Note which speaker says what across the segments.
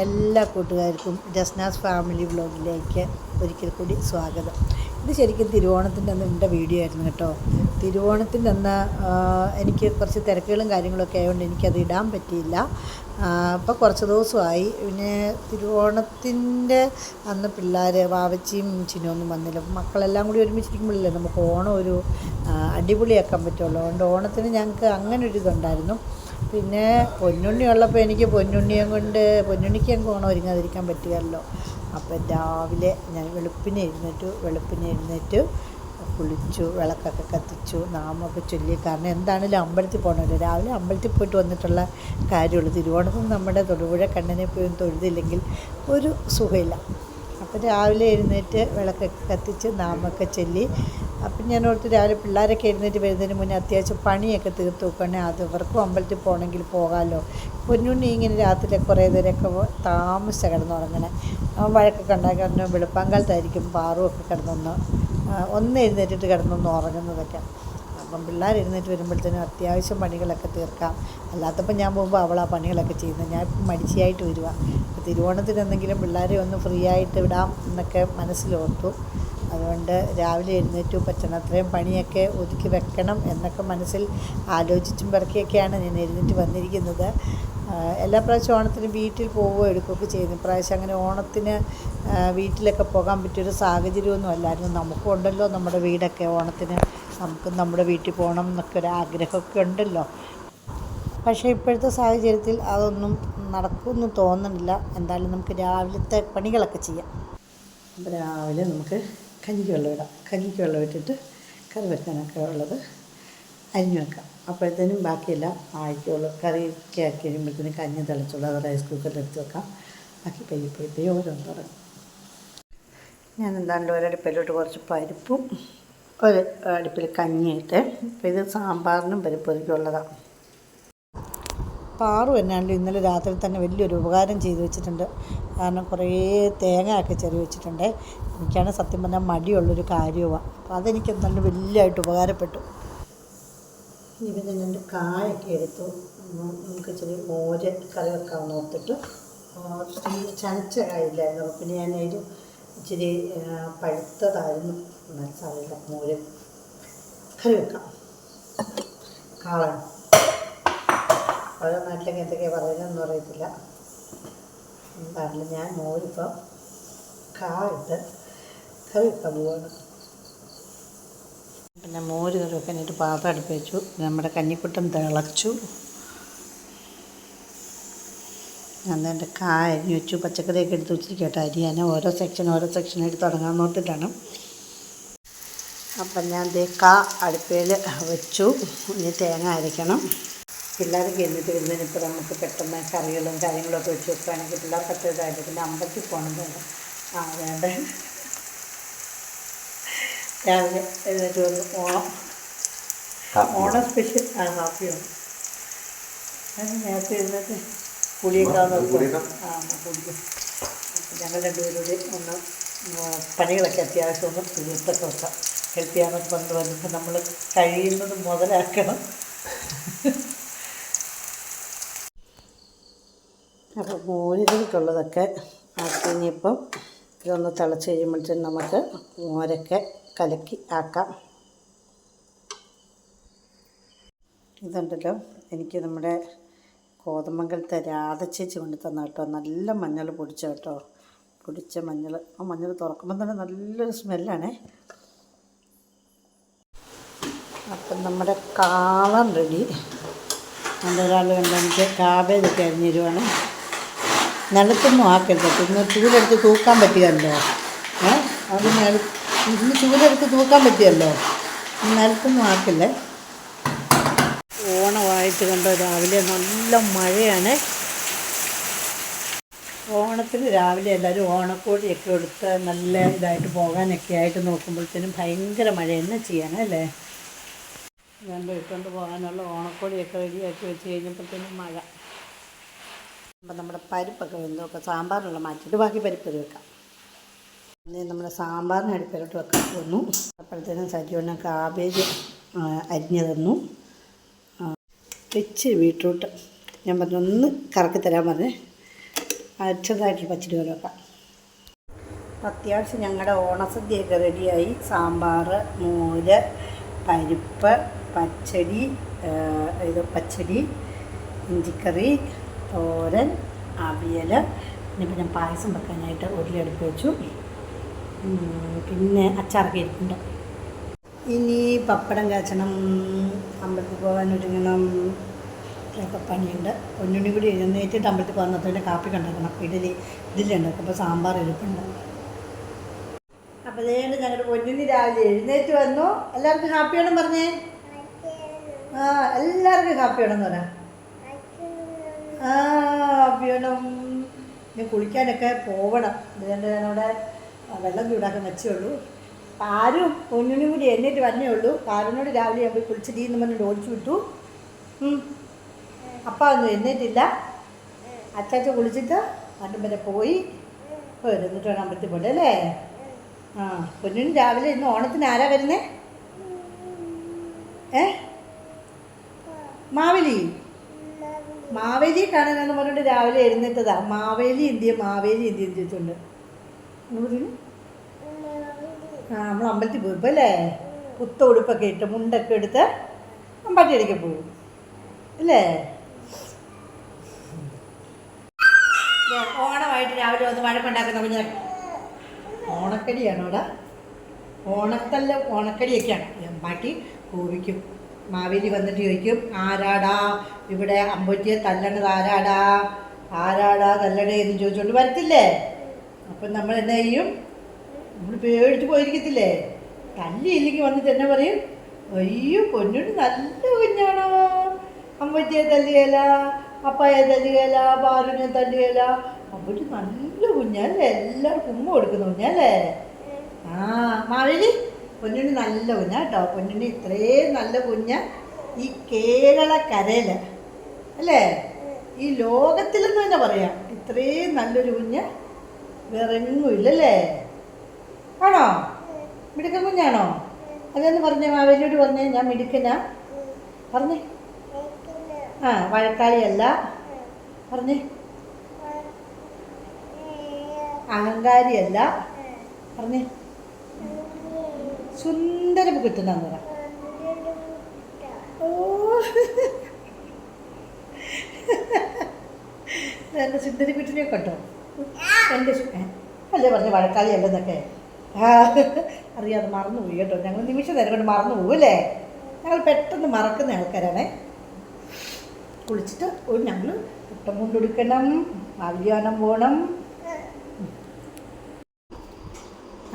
Speaker 1: എല്ലാ കൂട്ടുകാർക്കും ജസ്നാസ് ഫാമിലി വ്ലോഗിലേക്ക് ഒരിക്കൽ കൂടി സ്വാഗതം. ഇത് ശരിക്കും തിരുവോണത്തിന്റെ അന്ന് എന്റെ വീഡിയോ ആയിരുന്നു കേട്ടോ. തിരുവോണത്തിന്റെ അന്ന് എനിക്ക് കുറച്ച് തിരക്കുകളും കാര്യങ്ങളൊക്കെ ആയതുകൊണ്ട് എനിക്കത് ഇടാൻ പറ്റിയില്ല. അപ്പോൾ കുറച്ച് ദിവസമായി. പിന്നെ തിരുവോണത്തിന്റെ അന്ന് പിള്ളേർ വാവച്ചിയും ചിനൊന്നും വന്നില്ല. മക്കളെല്ലാം കൂടി ഒരുമിച്ചിരിക്കുമ്പോഴല്ലേ നമുക്ക് ഓണം ഒരു അടിപൊളിയാക്കാൻ പറ്റുള്ളൂ. അതുകൊണ്ട് ഓണത്തിന് ഞങ്ങൾക്ക് അങ്ങനെ ഒരു ഇതുണ്ടായിരുന്നു. പിന്നെ പൊന്നുണ്ണി ഉള്ളപ്പോൾ എനിക്ക് പൊന്നുണ്ണിയെ കൊണ്ട് പൊന്നുണ്ണിക്ക് ഞങ്ങൾക്ക് ഓണം ഒരുങ്ങാതിരിക്കാൻ പറ്റുകയല്ലോ. അപ്പം രാവിലെ ഞാൻ വെളുപ്പിന് എഴുന്നേറ്റു വെളുപ്പിന് എഴുന്നേറ്റ് കുളിച്ചു വിളക്കൊക്കെ കത്തിച്ചു നാമൊക്കെ ചൊല്ലി കാരണം എന്താണെങ്കിലും അമ്പലത്തിൽ പോകണമല്ലോ രാവിലെ അമ്പലത്തിൽ പോയിട്ട് വന്നിട്ടുള്ള കാര്യമുള്ളൂ. തിരുവോണത്തിന് നമ്മുടെ തൊടുപുഴ കണ്ണനെ പോയി തൊഴുതില്ലെങ്കിൽ ഒരു സുഖമില്ല. അപ്പോൾ രാവിലെ എഴുന്നേറ്റ് വിളക്കൊക്കെ കത്തിച്ച് നാമൊക്കെ ചൊല്ലി അപ്പം ഞാൻ ഓർത്ത് രാവിലെ പിള്ളേരൊക്കെ എഴുന്നേറ്റ് വരുന്നതിന് മുന്നേ അത്യാവശ്യം പണിയൊക്കെ തീർത്ത് വെക്കണേ. അത് ഇവർക്കും അമ്പലത്തിൽ പോകണമെങ്കിൽ പോകാമല്ലോ പൊന്നുണ്ണി ഇങ്ങനെ രാത്രിയിലെ കുറേ നേരമൊക്കെ താമസിച്ച കിടന്നുറങ്ങണേ വഴക്കൊക്കെ ഉണ്ടാക്കി വെളുപ്പാങ്കാലത്തായിരിക്കും പാറുമൊക്കെ കിടന്നൊന്ന് ഒന്ന് എഴുന്നേറ്റിട്ട് കിടന്നൊന്ന് ഉറങ്ങുന്നതൊക്കെ. അപ്പം പിള്ളേർ എഴുന്നേറ്റ് വരുമ്പോഴത്തേനും അത്യാവശ്യം പണികളൊക്കെ തീർക്കാം. അല്ലാത്തപ്പോൾ ഞാൻ പോകുമ്പോൾ അവൾ ആ പണികളൊക്കെ ചെയ്യുന്നത്. ഞാൻ മടിച്ചിയായിട്ട് വരിക. തിരുവോണത്തിന് എന്തെങ്കിലും പിള്ളേരെ ഒന്ന് ഫ്രീ ആയിട്ട് വിടാം എന്നൊക്കെ മനസ്സിലോർത്തു. അതുകൊണ്ട് രാവിലെ എഴുന്നേറ്റു പറ്റണം അത്രയും പണിയൊക്കെ ഒതുക്കി വെക്കണം എന്നൊക്കെ മനസ്സിൽ ആലോചിച്ചും പിറക്കിയൊക്കെയാണ് ഞാൻ എഴുന്നേറ്റ് വന്നിരിക്കുന്നത്. എല്ലാ പ്രാവശ്യം ഓണത്തിന് വീട്ടിൽ പോവുകയോ എടുക്കുകയൊക്കെ ചെയ്യുന്നു. ഇപ്രാവശ്യം അങ്ങനെ ഓണത്തിന് വീട്ടിലൊക്കെ പോകാൻ പറ്റിയൊരു സാഹചര്യമൊന്നും അല്ലായിരുന്നു. നമുക്കും ഉണ്ടല്ലോ നമ്മുടെ വീടൊക്കെ ഓണത്തിന്. നമുക്ക് നമ്മുടെ വീട്ടിൽ പോകണം എന്നൊക്കെ ഒരു ആഗ്രഹമൊക്കെ ഉണ്ടല്ലോ. പക്ഷേ ഇപ്പോഴത്തെ സാഹചര്യത്തിൽ അതൊന്നും നടക്കുമെന്ന് തോന്നുന്നില്ല. എന്തായാലും നമുക്ക് രാവിലത്തെ പണികളൊക്കെ ചെയ്യാം. രാവിലെ നമുക്ക് കഞ്ഞിക്ക് വെള്ളം ഇടാം. കഞ്ഞിക്ക് വെള്ളം ഇട്ടിട്ട് കറി വെക്കാനൊക്കെ ഉള്ളത് അരിഞ്ഞു വെക്കാം. അപ്പോഴത്തേനും ബാക്കിയെല്ലാം ആയിക്കോളൂ. കറിയൊക്കെ ആക്കി കഴിയുമ്പോഴത്തേനും കഞ്ഞി തിളച്ചോളൂ. അത് റൈസ് കുക്കറിൽ എടുത്ത് വെക്കാം. ബാക്കി പയ്യപ്പോഴത്തേ ഓരോന്ന് തുടങ്ങും. ഞാൻ എന്താണ്ട് ഒരടുപ്പിലോട്ട് കുറച്ച് പരിപ്പും ഒരു അടുപ്പിൽ കഞ്ഞിയിട്ട് അപ്പോൾ ഇത് സാമ്പാറിനും പരിപ്പൊരിക്കും ഉള്ളതാണ് പാറു എന്നാണ്ട് ഇന്നലെ രാത്രി തന്നെ വലിയൊരു ഉപകാരം ചെയ്തു വെച്ചിട്ടുണ്ട്. കാരണം കുറേ തേങ്ങ ഒക്കെ ചെറിയ വെച്ചിട്ടുണ്ട്. എനിക്കാണ് സത്യം പറഞ്ഞാൽ മടിയുള്ളൊരു കാര്യമാണ് അപ്പോൾ അതെനിക്ക് നല്ല വലിയതായിട്ട് ഉപകാരപ്പെട്ടു. ഇതിന് രണ്ട് കായൊക്കെ എടുത്തു. നമുക്ക് ചെറിയ മോര് ആ, ഇച്ചിരി ചനച്ച കായില്ലായിരുന്നു അപ്പോൾ പിന്നെ അതിൽ ഇച്ചിരി പഴുത്തതായിരുന്നു. മനസ്സാവില്ല മോര് കറി വെക്കാം കാളാണ്. ഓരോ നാട്ടിലേക്ക് എന്തൊക്കെയാണ് പറയുന്നതെന്ന് അറിയത്തില്ല. എന്താണെങ്കിലും ഞാൻ മോരിപ്പം കായിട്ട് കറി പോവാണ്. പിന്നെ മോര് കറി വെക്കാനായിട്ട് പാത്രം അടുപ്പിച്ചു നമ്മുടെ കഞ്ഞിക്കുട്ടം തിളച്ചു. ഞാൻ എന്റെ കായ അരിഞ്ഞു വെച്ചു. പച്ചക്കറിയൊക്കെ എടുത്ത് വെച്ചിരിക്കട്ടെ. അരിയാൻ ഓരോ സെക്ഷൻ ഓരോ സെക്ഷൻ എടുത്ത് തുടങ്ങാൻ നോക്കിയിട്ടാണ് അപ്പം ഞാൻ ദേ കാ അടുപ്പയിൽ വെച്ചു. ഇനി തേങ്ങ അരയ്ക്കണം. പിള്ളേരൊക്കെ കഴിഞ്ഞിട്ട് വരുന്നതിന് ഇപ്പോൾ നമുക്ക് പെട്ടെന്ന് കറികളും കാര്യങ്ങളൊക്കെ വെച്ച് വെക്കുകയാണെങ്കിൽ പിള്ളേർ അത്ര ഇതായിട്ട് പിന്നെ അമ്പലത്തിൽ പോകണം വേണ്ട ആ വേണ്ട. രാവിലെ എഴുന്നേറ്റ് വന്ന് ഓണം ഓണം സ്പെഷ്യൽ ആ ഹാപ്പിയാണ് നേരത്തെ എഴുന്നേറ്റ് പുളിയൊക്കെ
Speaker 2: നോക്കും
Speaker 1: ആ കുടിക്കും ഞങ്ങൾ രണ്ടുപേരോട് ഒന്ന് പണികളൊക്കെ അത്യാവശ്യം ഒന്ന് തീർത്തൊക്കെ വെക്കാം. ഹെൽപ്പ് ചെയ്യാനൊക്കെ കൊണ്ട് വരുമ്പോൾ നമ്മൾ കഴിയുന്നത് മുതലാക്കണം. അപ്പോൾ മോരിലേക്കുള്ളതൊക്കെ ആക്കി ഇനിയിപ്പം ഇതൊന്ന് തിളച്ച് കഴിയുമ്പോഴത്തേന് നമുക്ക് മോരൊക്കെ കലക്കി ആക്കാം. ഇതുണ്ടല്ലോ എനിക്ക് നമ്മുടെ കോതമംഗലത്തെ രാധച്ചേച്ചി കൊണ്ട് തന്ന കേട്ടോ. നല്ല മഞ്ഞൾ പൊടിച്ച കേട്ടോ. പൊടിച്ച മഞ്ഞൾ. ആ മഞ്ഞൾ തുറക്കുമ്പോൾ തന്നെ നല്ലൊരു സ്മെല്ലാണേ. അപ്പം നമ്മുടെ കാളം റെഡി. ഒരാൾ കണ്ടെനിക്ക് കാബേജൊക്കെ അരിഞ്ഞ് തരുവാണ്. നിലത്തൊന്നും ആക്കരുത്. ഇന്ന് ചൂലെടുത്ത് തൂക്കാൻ പറ്റിയല്ലോ. ഏ? അത് നില ഇന്ന് ചൂലെടുത്ത് തൂക്കാൻ പറ്റിയല്ലോ. നിലത്തൊന്നും ആക്കില്ലേ? ഓണമായിട്ട് കണ്ടോ രാവിലെ നല്ല മഴയാണ്. ഓണത്തിന് രാവിലെ എല്ലാവരും ഓണക്കോടിയൊക്കെ എടുത്ത് നല്ല ഇതായിട്ട് പോകാനൊക്കെ ആയിട്ട് നോക്കുമ്പോഴത്തേനും ഭയങ്കര മഴ. തന്നെ ചെയ്യാനല്ലേ രണ്ടും ഇട്ടുകൊണ്ട് പോകാനുള്ള ഓണക്കോടിയൊക്കെ റെഡിയാക്കി വെച്ച് കഴിഞ്ഞപ്പോഴത്തേനും മഴ. അപ്പം നമ്മുടെ പരിപ്പൊക്കെ വെന്തൊക്കെ സാമ്പാറിനുള്ള മാറ്റിയിട്ട് ബാക്കി പരിപ്പ് ഇത് വെക്കാം. ഇനി നമ്മുടെ സാമ്പാറിന് അടുപ്പിലോട്ട് വെക്കാൻ തന്നു അപ്പോഴത്തേനും സജീവന കാബേജ് അരിഞ്ഞു തന്നു. ഇച്ചിരി ബീട്രൂട്ട്. ഞാൻ പറഞ്ഞു ഒന്ന് കറക്കി തരാൻ പറഞ്ഞേ. ചെറുതായിട്ട് പച്ചടി പോലെ വെക്കാം. അത്യാവശ്യം ഞങ്ങളുടെ ഓണസദ്യയൊക്കെ റെഡിയായി. സാമ്പാർ മോര് പരിപ്പ് പച്ചടി ഇത് പച്ചടി ഇഞ്ചിക്കറി തോരൻ അവിയൽ ഇനിയിപ്പോൾ ഞാൻ പായസം വെക്കാനായിട്ട് ഉരുളിയെടുത്ത് വെച്ചു. പിന്നെ അച്ചാറൊക്കെ ഇരിപ്പുണ്ട് ഇനി പപ്പടം കാച്ചണം അമ്പലത്തിൽ പോകാൻ ഒരുങ്ങണം പണിയുണ്ട്. പൊന്നുണ്ണി കൂടി എഴുന്നേറ്റിട്ട് അമ്പലത്തിൽ പോകുന്നതിന്റെ കാപ്പി ഉണ്ടാക്കണം ഇഡലി ഇഡലി ഉണ്ടാക്കും അപ്പോൾ സാമ്പാർ ഇരിപ്പുണ്ട്. അപ്പോൾ അതേണ്ട് ഞങ്ങളുടെ പൊന്നുണ്ണി രാവിലെ എഴുന്നേറ്റ് വന്നു. എല്ലാവർക്കും ഹാപ്പി വേണം പറഞ്ഞേ? ആ എല്ലാവർക്കും ഹാപ്പി വേണമെന്ന് പറയാം ആ വേണം ഇനി കുളിക്കാനൊക്കെ പോവണം. അതുകൊണ്ട് ഞാനവിടെ വെള്ളം ചൂടാക്കാൻ വെച്ചേ പാരും പൊന്നിനും കൂടി എന്നിട്ട് വന്നേ ഉള്ളൂ. പാരനോട് രാവിലെ ഞാൻ പോയി കുളിച്ച് ടീ എന്ന് പറഞ്ഞിട്ട് ഓടിച്ചു വിട്ടു. അപ്പ ഒന്നും എന്നിട്ടില്ല അച്ചാച്ച കുളിച്ചിട്ട് വണ്ടും വരെ പോയി. എന്നിട്ട് വേണം അമ്പലത്തിൽ പോലെ അല്ലേ? ആ പൊന്നിനും രാവിലെ ഇന്ന് ഓണത്തിന് ആരാ വരുന്നേ? ഏ? മാവേലി? മാവേലി കാണാനെന്ന് പറഞ്ഞിട്ട് രാവിലെ എഴുന്നേറ്റതാ. മാവേലി ഇന്ത്യ മാവേലി ഇന്ത്യ എന്ന് ചോദിച്ചുണ്ട്. ആ നമ്മൾ അമ്പലത്തിൽ പോയപ്പോൾ അല്ലേ? കുത്ത ഉടുപ്പൊക്കെ ഇട്ട് മുണ്ടൊക്കെ എടുത്ത് അമ്പാട്ടിയടിക്ക് പോകും അല്ലേ? ഓണമായിട്ട് രാവിലെ വന്ന് വഴക്കുണ്ടാക്കുന്ന കുഞ്ഞ ഓണക്കടിയാണ് ഓണത്തല്ല ഓണക്കടിയൊക്കെയാണ്. അമ്പാട്ടി കോവിക്കും മാവേലി വന്നിട്ട് ചോദിക്കും ആരാടാ? ഇവിടെ അമ്പൊറ്റിയെ തല്ലണത് ആരാടാ? ആരാടാ തല്ലണേ എന്ന് ചോദിച്ചുകൊണ്ട് വരത്തില്ലേ? അപ്പം നമ്മൾ എന്നാ ചെയ്യും? നമ്മൾ പേടിച്ച് പോയിരിക്കത്തില്ലേ? തല്ലിയില്ലെങ്കിൽ വന്നിട്ട് എന്നെ പറയും അയ്യോ പൊന്നുണ്ട് നല്ല കുഞ്ഞാണോ? അമ്മച്ചിയെ തല്ലിയല അപ്പായെ തല്ലിയല ബാലുവിനെ തല്ലിയല. അമ്മച്ചി നല്ല കുഞ്ഞല്ലേ? എല്ലാവർക്കും ഉമ്മ കൊടുക്കുന്ന കുഞ്ഞല്ലേ? ആ മാവേലി? പൊന്നുണ്ണി നല്ല കുഞ്ഞ കേട്ടോ. പൊന്നുണ്ണി ഇത്രയും നല്ല കുഞ്ഞ. ഈ കേരളക്കരയിൽ അല്ലേ? ഈ ലോകത്തിലെന്ന് തന്നെ പറയാം. ഇത്രയും നല്ലൊരു കുഞ്ഞ് വേറെ എങ്ങും ഇല്ലല്ലേ ആണോ? മിടുക്കൻ കുഞ്ഞാണോ? അതെന്ന് പറഞ്ഞേ മാവേലിയോട് പറഞ്ഞേ ഞാൻ മിടുക്കനാ. പറഞ്ഞേ. ആ വഴക്കാളിയല്ല. പറഞ്ഞേ. അഹങ്കാരിയല്ല. പറഞ്ഞേ. സുന്ദര കിട്ടുന്നെന്ന് പറ ഓ. എന്റെ സുന്ദരി കുട്ടിനെ കേട്ടോ എന്റെ അല്ലേ പറഞ്ഞ വഴക്കാളി അല്ലെന്നൊക്കെ? ആ അറിയാതെ മറന്നുപോയി കേട്ടോ. ഞങ്ങൾ നിമിഷ നേരം കൊണ്ട് മറന്നു പോകും അല്ലേ? ഞങ്ങൾ പെട്ടെന്ന് മറക്കുന്ന ആൾക്കാരാണേ. കുളിച്ചിട്ട് ഒരു ഞങ്ങൾ കുട്ടം കൊണ്ടെടുക്കണം ആവ്യാനം പോകണം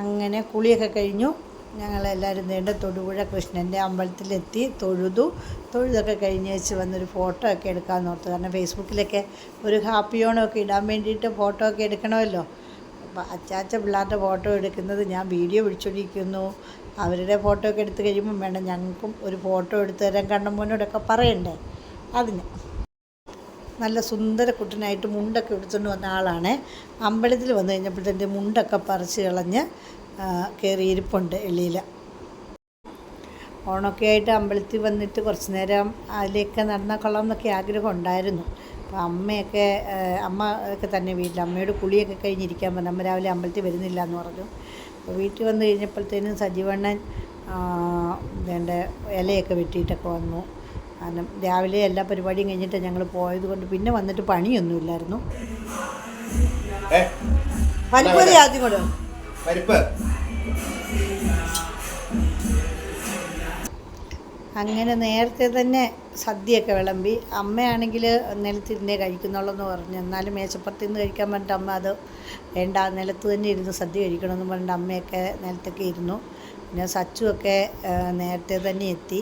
Speaker 1: അങ്ങനെ കുളിയൊക്കെ കഴിഞ്ഞു. ഞങ്ങളെല്ലാവരും നീണ്ട തൊടുപുഴ കൃഷ്ണന്റെ അമ്പലത്തിലെത്തി തൊഴുതു. തൊഴുതൊക്കെ കഴിഞ്ഞ് വെച്ച് വന്നൊരു ഫോട്ടോ ഒക്കെ എടുക്കാമെന്ന് ഓർത്തു. കാരണം ഫേസ്ബുക്കിലൊക്കെ ഒരു ഹാപ്പി ഓണമൊക്കെ ഇടാൻ വേണ്ടിയിട്ട് ഫോട്ടോ ഒക്കെ എടുക്കണമല്ലോ. അപ്പോൾ അച്ചാച്ച പിള്ളേരുടെ ഫോട്ടോ എടുക്കുന്നത് ഞാൻ വീഡിയോ പിടിച്ചോണ്ടിരിക്കുന്നു അവരുടെ ഫോട്ടോ ഒക്കെ എടുത്ത് കഴിയുമ്പം വേണം ഞങ്ങൾക്കും ഒരു ഫോട്ടോ എടുത്തു തരാൻ കണ്ണമ്മോനോടൊക്കെ പറയണ്ടേ? അതിന്. നല്ല സുന്ദര കുട്ടനായിട്ട് മുണ്ടൊക്കെ എടുത്തുകൊണ്ട് വന്ന ആളാണ്. അമ്പലത്തിൽ വന്നു കഴിഞ്ഞപ്പോഴത്തെ മുണ്ടൊക്കെ പറിച്ച് കളഞ്ഞ് കയറി ഇരിപ്പുണ്ട് എള്ളിയിൽ ഓണമൊക്കെ ആയിട്ട് അമ്പലത്തിൽ വന്നിട്ട് കുറച്ച് നേരം അതിലേക്ക് നടന്നാൽ കൊള്ളാം എന്നൊക്കെ ആഗ്രഹം ഉണ്ടായിരുന്നു. അപ്പോൾ അമ്മയൊക്കെ അമ്മ ഒക്കെ തന്നെ വീട്ടിൽ അമ്മയുടെ കുളിയൊക്കെ കഴിഞ്ഞിരിക്കാൻ പറഞ്ഞു. അമ്മ രാവിലെ അമ്പലത്തിൽ വരുന്നില്ല എന്ന് പറഞ്ഞു. അപ്പോൾ വീട്ടിൽ വന്നു കഴിഞ്ഞപ്പോഴത്തേനും സജീവണ്ണൻ വേണ്ട ഇലയൊക്കെ വെട്ടിയിട്ടൊക്കെ വന്നു. കാരണം രാവിലെ എല്ലാ പരിപാടിയും കഴിഞ്ഞിട്ട് ഞങ്ങൾ പോയത് കൊണ്ട് പിന്നെ വന്നിട്ട് പണിയൊന്നുമില്ലായിരുന്നു.
Speaker 2: ഏ,
Speaker 1: ആദ്യം കൂടെ
Speaker 2: പരിപ്പ്.
Speaker 1: അങ്ങനെ നേരത്തെ തന്നെ സദ്യയൊക്കെ വിളമ്പി. അമ്മയാണെങ്കിൽ നിലത്തിരുന്നേ കഴിക്കുന്നുള്ളൂ എന്ന് പറഞ്ഞു. എന്നാലും മേശപ്പുറത്ത് കഴിക്കാൻ പറഞ്ഞിട്ട് അമ്മ അത് വേണ്ട നിലത്ത് തന്നെ ഇരുന്ന് സദ്യ കഴിക്കണമെന്ന് പറഞ്ഞിട്ട് അമ്മയൊക്കെ നിലത്തൊക്കെ ഇരുന്നു. പിന്നെ സച്ചുവൊക്കെ നേരത്തെ തന്നെ എത്തി.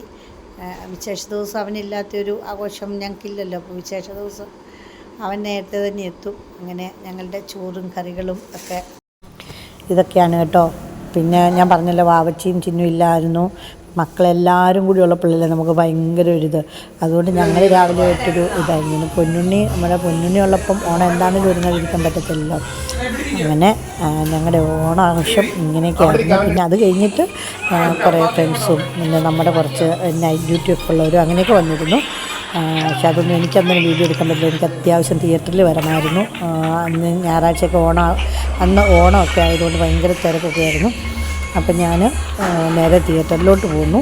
Speaker 1: വിശേഷ ദിവസം അവനില്ലാത്തൊരു ആഘോഷം ഞങ്ങൾക്കില്ലല്ലോ. അപ്പോൾ വിശേഷ ദിവസം അവൻ നേരത്തെ തന്നെ എത്തും. അങ്ങനെ ഞങ്ങളുടെ ചോറും കറികളും ഒക്കെ ഇതൊക്കെയാണ് കേട്ടോ. പിന്നെ ഞാൻ പറഞ്ഞല്ലോ വാവച്ചിയും ചിന്നും ഇല്ലായിരുന്നു. മക്കളെല്ലാവരും കൂടിയുള്ള പിള്ളേരെ നമുക്ക് ഭയങ്കര ഒരിത് ഇത്. അതുകൊണ്ട് ഞങ്ങൾ രാവിലെ ആയിട്ടൊരു ഇതായിരുന്നു. പൊന്നുണ്ണി നമ്മുടെ പൊന്നുണ്ണി ഉള്ളപ്പം ഓണം എന്താണെങ്കിലും ഒരുങ്ങാതിരിക്കാൻ പറ്റത്തില്ലല്ലോ. അങ്ങനെ ഞങ്ങളുടെ ഓണാഘോഷം ഇങ്ങനെയൊക്കെയായിരുന്നു പിന്നെ അത് കഴിഞ്ഞിട്ട് കുറേ ഫ്രണ്ട്സും പിന്നെ നമ്മുടെ കുറച്ച് നൈറ്റ് ഡ്യൂട്ടി ഒക്കെ ഉള്ളവരും അങ്ങനെയൊക്കെ വന്നിരുന്നു. പക്ഷെ അതൊന്നും എനിക്കന്നൊരു വീഡിയോ എടുക്കാൻ പറ്റില്ല. എനിക്ക് അത്യാവശ്യം തിയേറ്ററിൽ വരണമായിരുന്നു. അന്ന് ഞായറാഴ്ചയൊക്കെ ഓണം അന്ന് ഓണമൊക്കെ ആയതുകൊണ്ട് ഭയങ്കര തിരക്കൊക്കെ ആയിരുന്നു. അപ്പം ഞാൻ നേരെ തിയേറ്ററിലോട്ട് പോന്നു.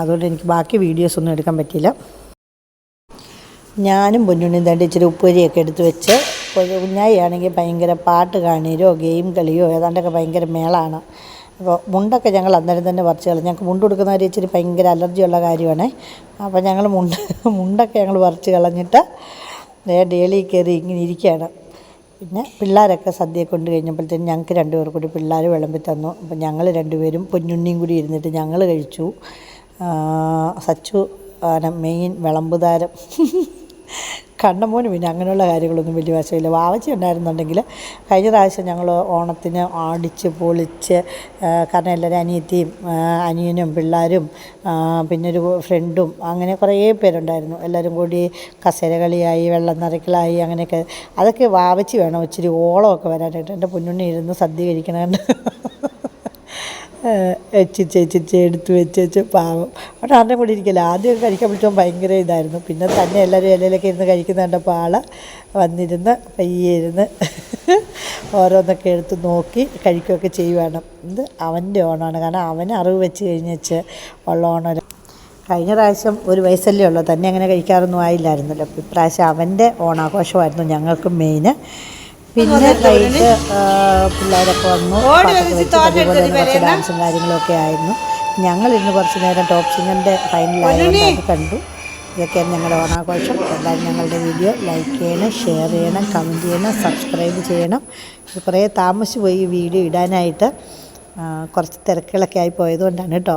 Speaker 1: അതുകൊണ്ട് എനിക്ക് ബാക്കി വീഡിയോസ് ഒന്നും എടുക്കാൻ പറ്റിയില്ല. ഞാനും പൊന്നുണ്ണിയും തണ്ടി ഇച്ചിരി ഉപ്പേരിയൊക്കെ എടുത്ത് വെച്ച് കുഞ്ഞായി ആണെങ്കിൽ ഭയങ്കര പാട്ട് കാണീരോ ഗെയിം കളിയോ ഏതാണ്ടൊക്കെ ഭയങ്കര മേളാണ്. അപ്പോൾ മുണ്ടൊക്കെ ഞങ്ങൾ അന്നേരം തന്നെ പറിച്ച് കളഞ്ഞു. ഞങ്ങൾക്ക് മുണ്ട് കൊടുക്കുന്നവർ ഇച്ചിരി ഭയങ്കര അലർജിയുള്ള കാര്യമാണ്. അപ്പോൾ ഞങ്ങൾ മുണ്ട് മുണ്ടൊക്കെ ഞങ്ങൾ പറിച്ച് കളഞ്ഞിട്ട് ഡെയിലി കയറി ഇങ്ങനെ ഇരിക്കുകയാണ്. പിന്നെ പിള്ളേരൊക്കെ സദ്യ കൊണ്ട് കഴിഞ്ഞപ്പോഴത്തേനും ഞങ്ങൾക്ക് രണ്ടുപേർ കൂടി പിള്ളേർ വിളമ്പി തന്നു. അപ്പോൾ ഞങ്ങൾ രണ്ടുപേരും പൊന്നുണ്ണിയും കൂടി ഇരുന്നിട്ട് ഞങ്ങൾ കഴിച്ചു. സച്ചു ആണ് മെയിൻ വിളമ്പുതാരം. കണ്ണമോന് പിന്നെ അങ്ങനെയുള്ള കാര്യങ്ങളൊന്നും വലിയ വശമില്ല. വാവച്ചി ഉണ്ടായിരുന്നുണ്ടെങ്കിൽ കഴിഞ്ഞ പ്രാവശ്യം ഞങ്ങൾ ഓണത്തിന് ആടിച്ച് പൊളിച്ച് കാരണം എല്ലാവരും അനിയത്തിയും അനിയനും പിള്ളേരും പിന്നെ ഒരു ഫ്രണ്ടും അങ്ങനെ കുറേ പേരുണ്ടായിരുന്നു. എല്ലാവരും കൂടി കസേര കളിയായി വെള്ളം നിറയ്ക്കലായി അങ്ങനെയൊക്കെ. അതൊക്കെ വാവച്ചി വേണം ഇച്ചിരി ഓളമൊക്കെ വരാനായിട്ട്. എന്റെ പൊന്നുണ്ണി ഇരുന്ന് സദ്യ കഴിക്കണതുകൊണ്ട് എച്ചിച്ച് എച്ചിച്ച് എടുത്ത് വെച്ച് വെച്ച് പാവം. അവിടെ ആരുടെ കൂടെ ഇരിക്കില്ല ആദ്യം കഴിക്കാൻ പറ്റുമ്പോൾ ഭയങ്കര ഇതായിരുന്നു. പിന്നെ തന്നെ എല്ലാവരും ഇലയിലൊക്കെ ഇരുന്ന് കഴിക്കുന്ന കണ്ടപ്പോൾ ആൾ വന്നിരുന്ന് പയ്യെ ഇരുന്ന് ഓരോന്നൊക്കെ എടുത്ത് നോക്കി കഴിക്കുകയൊക്കെ ചെയ്യുവാണ്. ഇത് അവന്റെ ഓണമാണ് കാരണം അവന് അറിവ് വെച്ച് കഴിഞ്ഞ് വെച്ച് ഉള്ള ഓണം കഴിഞ്ഞ പ്രാവശ്യം ഒരു വയസ്സല്ലേ ഉള്ളൂ. തന്നെ അങ്ങനെ കഴിക്കാറൊന്നും ആയില്ലായിരുന്നല്ലോ. ഇപ്രാവശ്യം അവന്റെ ഓണാഘോഷമായിരുന്നു ഞങ്ങൾക്ക് മെയിന്. പിന്നെ വൈകിട്ട് പിള്ളേരൊക്കെ വന്നു. കുറച്ച് ഡാൻസും കാര്യങ്ങളൊക്കെ ആയിരുന്നു. ഞങ്ങളിന്ന് കുറച്ച് നേരം ടോപ്പ് സിംഗറിന്റെ ഫൈനലായത് കണ്ടു. ഇതൊക്കെയാണ് ഞങ്ങളുടെ ഓണാഘോഷം. എല്ലാവരും ഞങ്ങളുടെ വീഡിയോ ലൈക്ക് ചെയ്യണം ഷെയർ ചെയ്യണം കമന്റ് ചെയ്യണം സബ്സ്ക്രൈബ് ചെയ്യണം. കുറേ താമസിച്ച് പോയി വീഡിയോ ഇടാനായിട്ട് കുറച്ച് തിരക്കുകളൊക്കെ ആയി പോയതുകൊണ്ടാണ് കേട്ടോ.